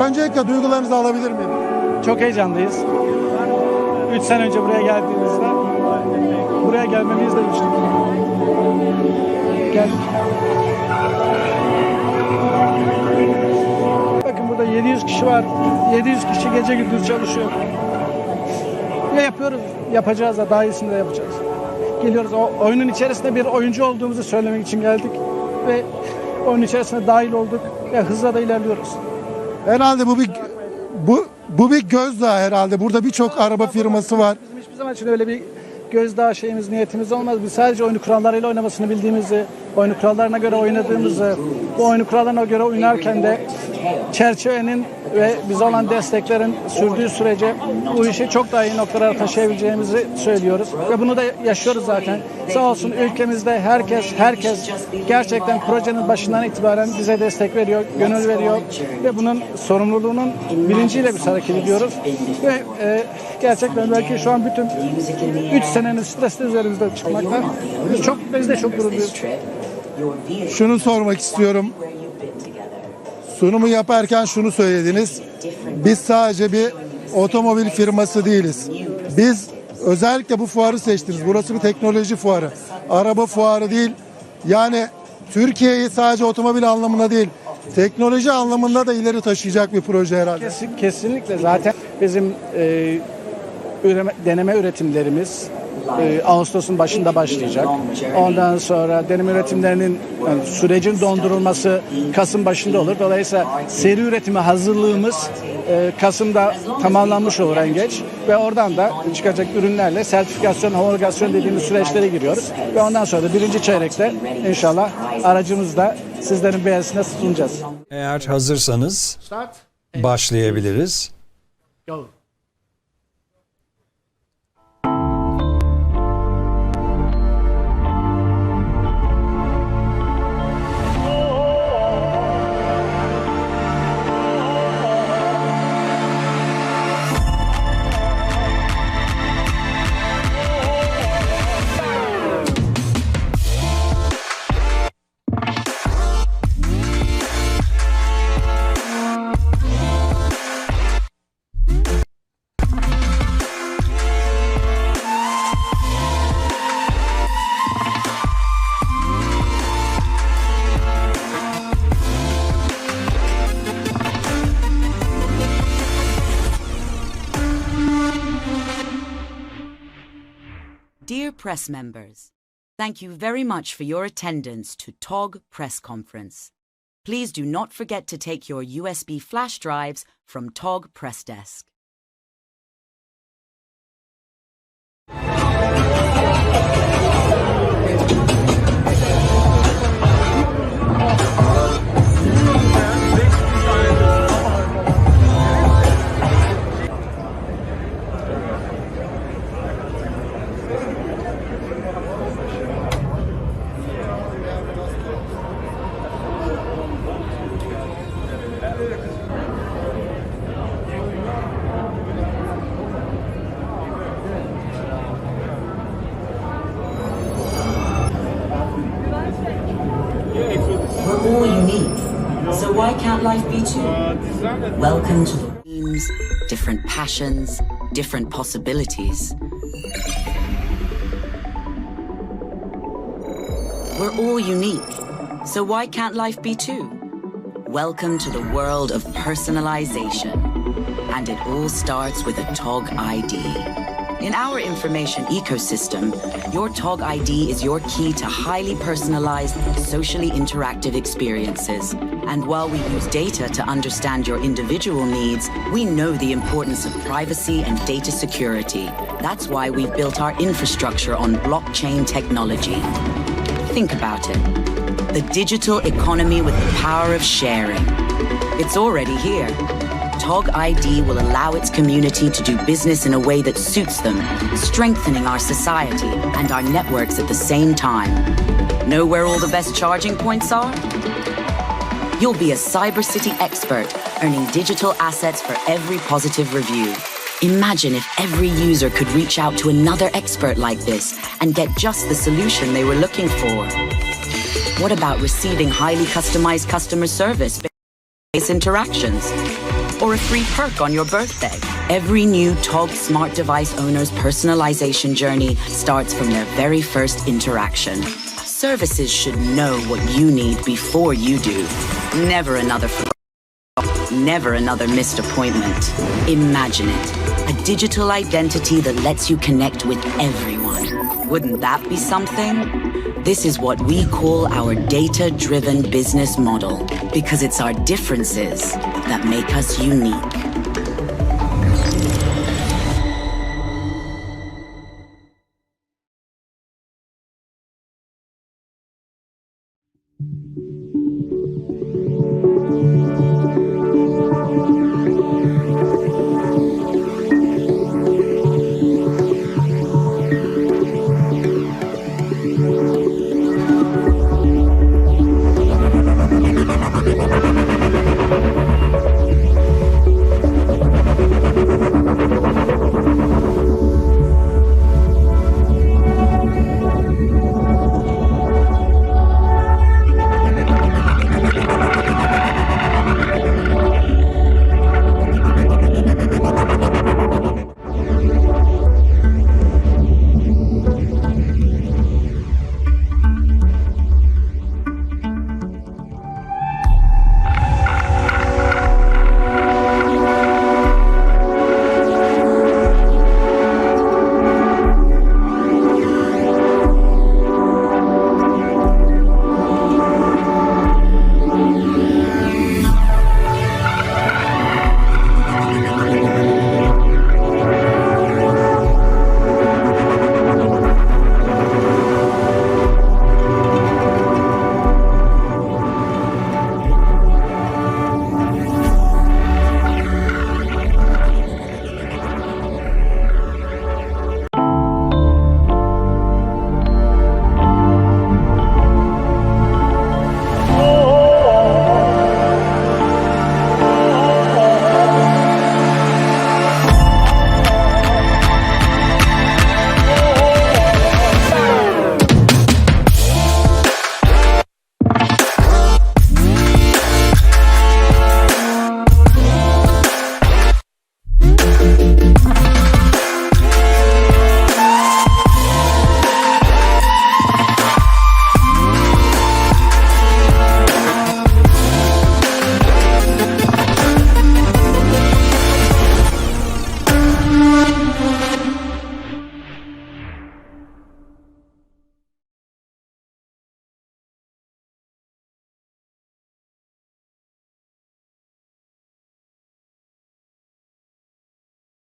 Öncelikle duygularınızı alabilir miyim? Çok heyecanlıyız. 3 sene önce buraya geldiğimizde buraya gelmemi izlemiştik. Geldik. Bakın burada 700 kişi var. 700 kişi gece gündüz çalışıyor. Ne yapıyoruz? Yapacağız da daha iyisini de yapacağız. Geliyoruz. O oyunun içerisinde bir oyuncu olduğumuzu söylemek için geldik. Ve oyunun içerisine dahil olduk. Ve hızla da ilerliyoruz. Herhalde bu bir bu bu bir gözdağı herhalde. Burada birçok araba firması var. Bizim hiçbir zaman için öyle bir gözdağı şeyimiz, niyetimiz olmaz. Biz sadece oyunu kurallarıyla oynamasını bildiğimizi, oyunu kurallarına göre oynadığımızı, bu oyunu kurallarına göre oynarken de çerçevenin ve bize olan desteklerin sürdüğü sürece bu işi çok daha iyi noktalara taşıyabileceğimizi söylüyoruz. Ve bunu da yaşıyoruz zaten. Sağ olsun ülkemizde herkes, herkes gerçekten projenin başından itibaren bize destek veriyor, gönül veriyor. Ve bunun sorumluluğunun bilinciyle biz hareket ediyoruz. Ve e, gerçekten belki şu an bütün 3 senenin stresi üzerimizde çıkmakta. Biz çok, biz de çok gururluyuz. Şunu sormak istiyorum. Sunumu yaparken şunu söylediniz. Biz sadece bir otomobil firması değiliz. Biz özellikle bu fuarı seçtiniz. Burası bir teknoloji fuarı. Araba fuarı değil. Yani Türkiye'yi sadece otomobil anlamında değil, teknoloji anlamında da ileri taşıyacak bir proje herhalde. Kesin, kesinlikle zaten bizim e, üreme- deneme üretimlerimiz e, Ağustos'un başında başlayacak. Ondan sonra deneme üretimlerinin yani sürecin dondurulması Kasım başında olur. Dolayısıyla seri üretime hazırlığımız e, Kasım'da tamamlanmış olur en geç ve oradan da çıkacak ürünlerle sertifikasyon, homologasyon dediğimiz süreçlere giriyoruz. Ve ondan sonra da birinci çeyrekte inşallah aracımızda sizlerin beğenisine sunacağız. Eğer hazırsanız başlayabiliriz. Go. Dear press members, thank you very much for your attendance to TOG Press Conference. Please do not forget to take your USB flash drives from TOG Press Desk. Life be? Welcome to the dreams, different passions, different possibilities. We're all unique, so why can't life be too? Welcome to the world of personalization. And it all starts with a TOG ID. In our information ecosystem, your TOG ID is your key to highly personalized, socially interactive experiences. And while we use data to understand your individual needs, we know the importance of privacy and data security. That's why we've built our infrastructure on blockchain technology. Think about it. The digital economy with the power of sharing. It's already here. TOG ID will allow its community to do business in a way that suits them, strengthening our society and our networks at the same time. Know where all the best charging points are? You'll be a Cyber City expert, earning digital assets for every positive review. Imagine if every user could reach out to another expert like this and get just the solution they were looking for. What about receiving highly customized customer service based interactions or a free perk on your birthday. Every new TOG smart device owner's personalization journey starts from their very first interaction. Services should know what you need before you do. Never another Never another missed appointment. Imagine it. A digital identity that lets you connect with everyone. Wouldn't that be something? This is what we call our data driven business model because it's our differences that make us unique.